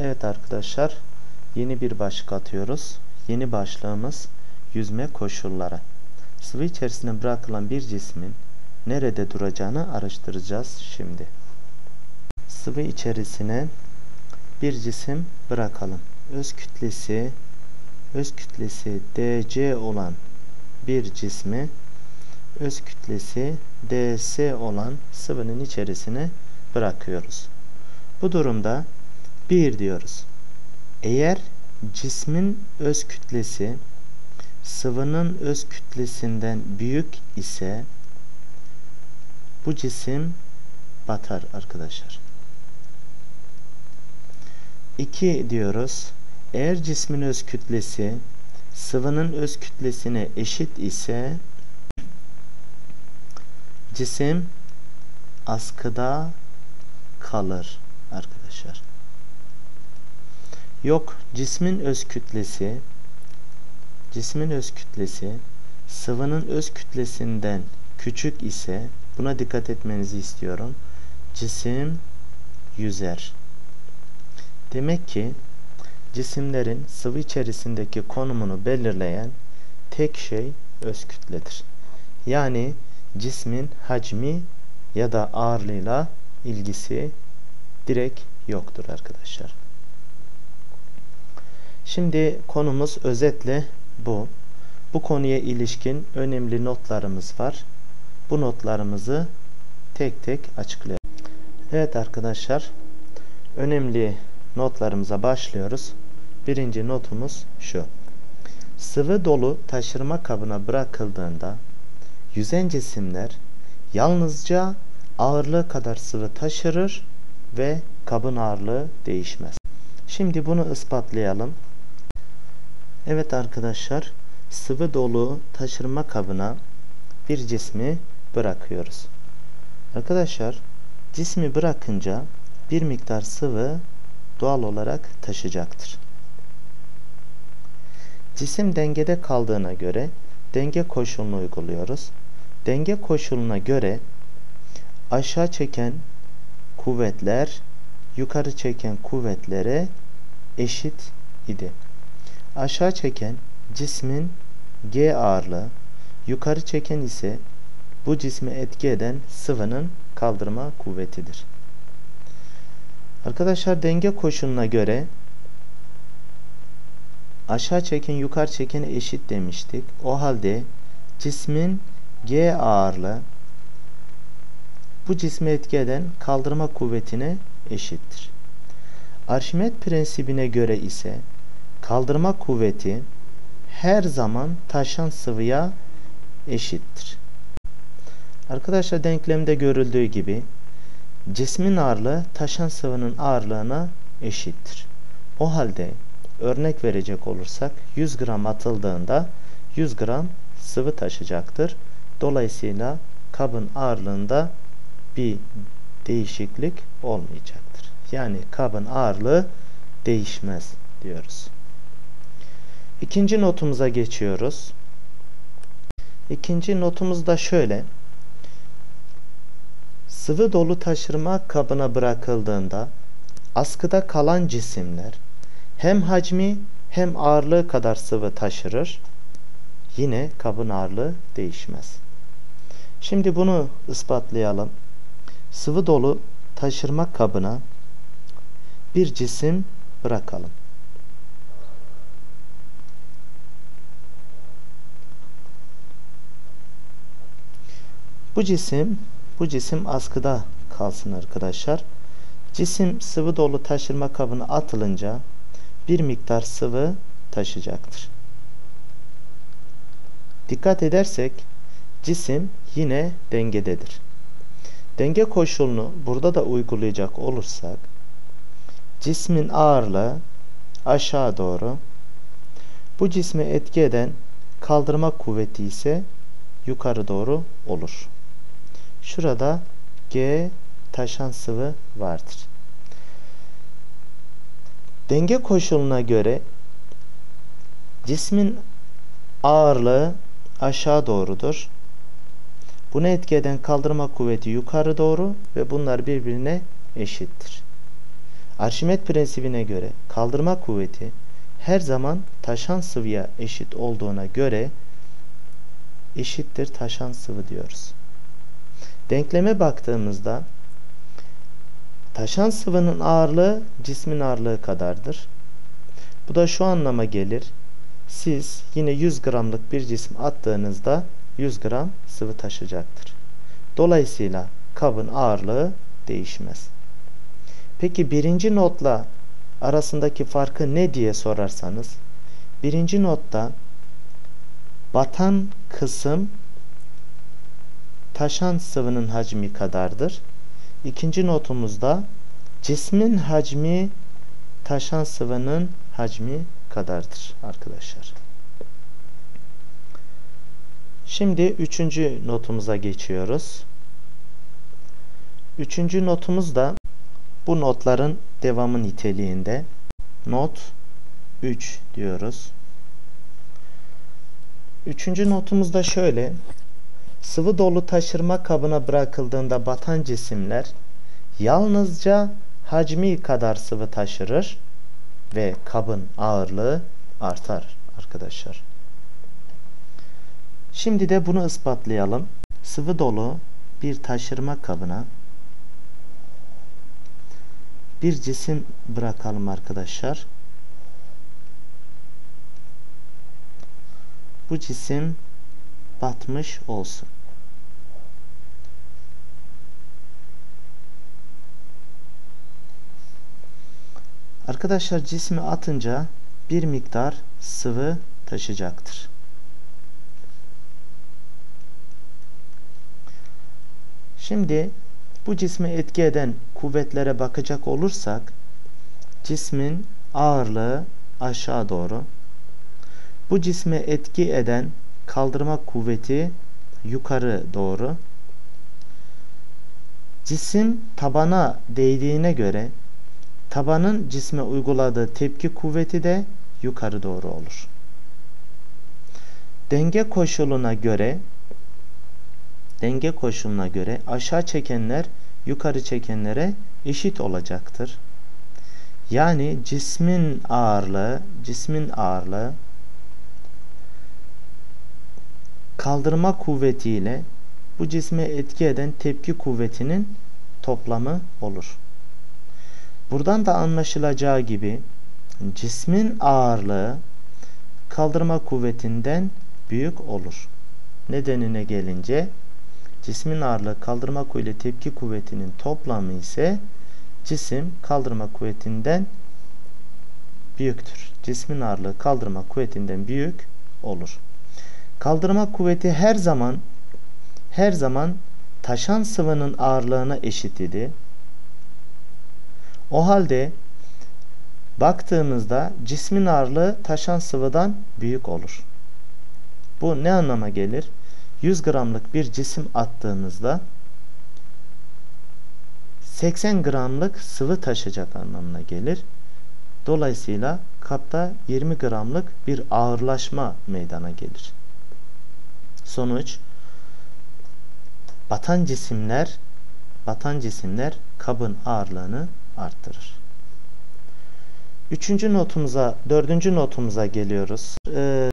Evet arkadaşlar yeni bir başlık atıyoruz. Yeni başlığımız yüzme koşulları. Sıvı içerisine bırakılan bir cismin nerede duracağını araştıracağız şimdi. Sıvı içerisine bir cisim bırakalım. Öz kütlesi öz kütlesi dc olan bir cismi öz kütlesi ds olan sıvının içerisine bırakıyoruz. Bu durumda 1 diyoruz. Eğer cismin öz kütlesi sıvının öz kütlesinden büyük ise bu cisim batar arkadaşlar. 2 diyoruz. Eğer cismin öz kütlesi sıvının öz kütlesine eşit ise cisim askıda kalır arkadaşlar. Yok cismin öz kütlesi cismin öz kütlesi sıvının öz kütlesinden küçük ise buna dikkat etmenizi istiyorum. Cisim yüzer. Demek ki cisimlerin sıvı içerisindeki konumunu belirleyen tek şey öz kütledir. Yani cismin hacmi ya da ağırlığıyla ilgisi direkt yoktur arkadaşlar. Şimdi konumuz özetle bu. Bu konuya ilişkin önemli notlarımız var. Bu notlarımızı tek tek açıklayalım. Evet arkadaşlar, önemli notlarımıza başlıyoruz. Birinci notumuz şu. Sıvı dolu taşırma kabına bırakıldığında yüzen cisimler yalnızca ağırlığı kadar sıvı taşırır ve kabın ağırlığı değişmez. Şimdi bunu ispatlayalım. Evet arkadaşlar sıvı dolu taşırma kabına bir cismi bırakıyoruz. Arkadaşlar cismi bırakınca bir miktar sıvı doğal olarak taşıyacaktır. Cisim dengede kaldığına göre denge koşulunu uyguluyoruz. Denge koşuluna göre aşağı çeken kuvvetler yukarı çeken kuvvetlere eşit idi. Aşağı çeken cismin G ağırlığı, yukarı çeken ise bu cisme etki eden sıvının kaldırma kuvvetidir. Arkadaşlar denge koşuluna göre aşağı çeken yukarı çekene eşit demiştik. O halde cismin G ağırlığı bu cisme etki eden kaldırma kuvvetine eşittir. Arşimet prensibine göre ise kaldırma kuvveti her zaman taşan sıvıya eşittir. Arkadaşlar denklemde görüldüğü gibi cismin ağırlığı taşan sıvının ağırlığına eşittir. O halde örnek verecek olursak 100 gram atıldığında 100 gram sıvı taşıyacaktır. Dolayısıyla kabın ağırlığında bir değişiklik olmayacaktır. Yani kabın ağırlığı değişmez diyoruz. İkinci notumuza geçiyoruz. İkinci notumuz da şöyle. Sıvı dolu taşırma kabına bırakıldığında askıda kalan cisimler hem hacmi hem ağırlığı kadar sıvı taşırır. Yine kabın ağırlığı değişmez. Şimdi bunu ispatlayalım. Sıvı dolu taşırma kabına bir cisim bırakalım. Bu cisim bu cisim askıda kalsın arkadaşlar. Cisim sıvı dolu taşırma kabına atılınca bir miktar sıvı taşıyacaktır. Dikkat edersek cisim yine dengededir. Denge koşulunu burada da uygulayacak olursak cismin ağırlığı aşağı doğru bu cisme etki eden kaldırma kuvveti ise yukarı doğru olur. Şurada G taşan sıvı vardır. Denge koşuluna göre cismin ağırlığı aşağı doğrudur. Buna etki eden kaldırma kuvveti yukarı doğru ve bunlar birbirine eşittir. Arşimet prensibine göre kaldırma kuvveti her zaman taşan sıvıya eşit olduğuna göre eşittir taşan sıvı diyoruz. Denkleme baktığımızda taşan sıvının ağırlığı cismin ağırlığı kadardır. Bu da şu anlama gelir. Siz yine 100 gramlık bir cisim attığınızda 100 gram sıvı taşıyacaktır. Dolayısıyla kabın ağırlığı değişmez. Peki birinci notla arasındaki farkı ne diye sorarsanız birinci notta batan kısım taşan sıvının hacmi kadardır. İkinci notumuzda cismin hacmi taşan sıvının hacmi kadardır arkadaşlar. Şimdi üçüncü notumuza geçiyoruz. Üçüncü notumuz da bu notların devamı niteliğinde. Not 3 diyoruz. Üçüncü notumuz da şöyle. Sıvı dolu taşırma kabına bırakıldığında batan cisimler yalnızca hacmi kadar sıvı taşırır ve kabın ağırlığı artar arkadaşlar. Şimdi de bunu ispatlayalım. Sıvı dolu bir taşırma kabına bir cisim bırakalım arkadaşlar. Bu cisim batmış olsun. Arkadaşlar cismi atınca bir miktar sıvı taşıyacaktır. Şimdi bu cisme etki eden kuvvetlere bakacak olursak cismin ağırlığı aşağı doğru. Bu cisme etki eden kaldırma kuvveti yukarı doğru. Cisim tabana değdiğine göre tabanın cisme uyguladığı tepki kuvveti de yukarı doğru olur. Denge koşuluna göre denge koşuluna göre aşağı çekenler yukarı çekenlere eşit olacaktır. Yani cismin ağırlığı, cismin ağırlığı kaldırma kuvvetiyle bu cisme etki eden tepki kuvvetinin toplamı olur. Buradan da anlaşılacağı gibi cismin ağırlığı kaldırma kuvvetinden büyük olur. Nedenine gelince cismin ağırlığı kaldırma kuvveti tepki kuvvetinin toplamı ise cisim kaldırma kuvvetinden büyüktür. Cismin ağırlığı kaldırma kuvvetinden büyük olur. Kaldırma kuvveti her zaman her zaman taşan sıvının ağırlığına eşit idi. O halde baktığımızda cismin ağırlığı taşan sıvıdan büyük olur. Bu ne anlama gelir? 100 gramlık bir cisim attığınızda 80 gramlık sıvı taşıyacak anlamına gelir. Dolayısıyla kapta 20 gramlık bir ağırlaşma meydana gelir. Sonuç batan cisimler batan cisimler kabın ağırlığını arttırır. Üçüncü notumuza, dördüncü notumuza geliyoruz. Ee,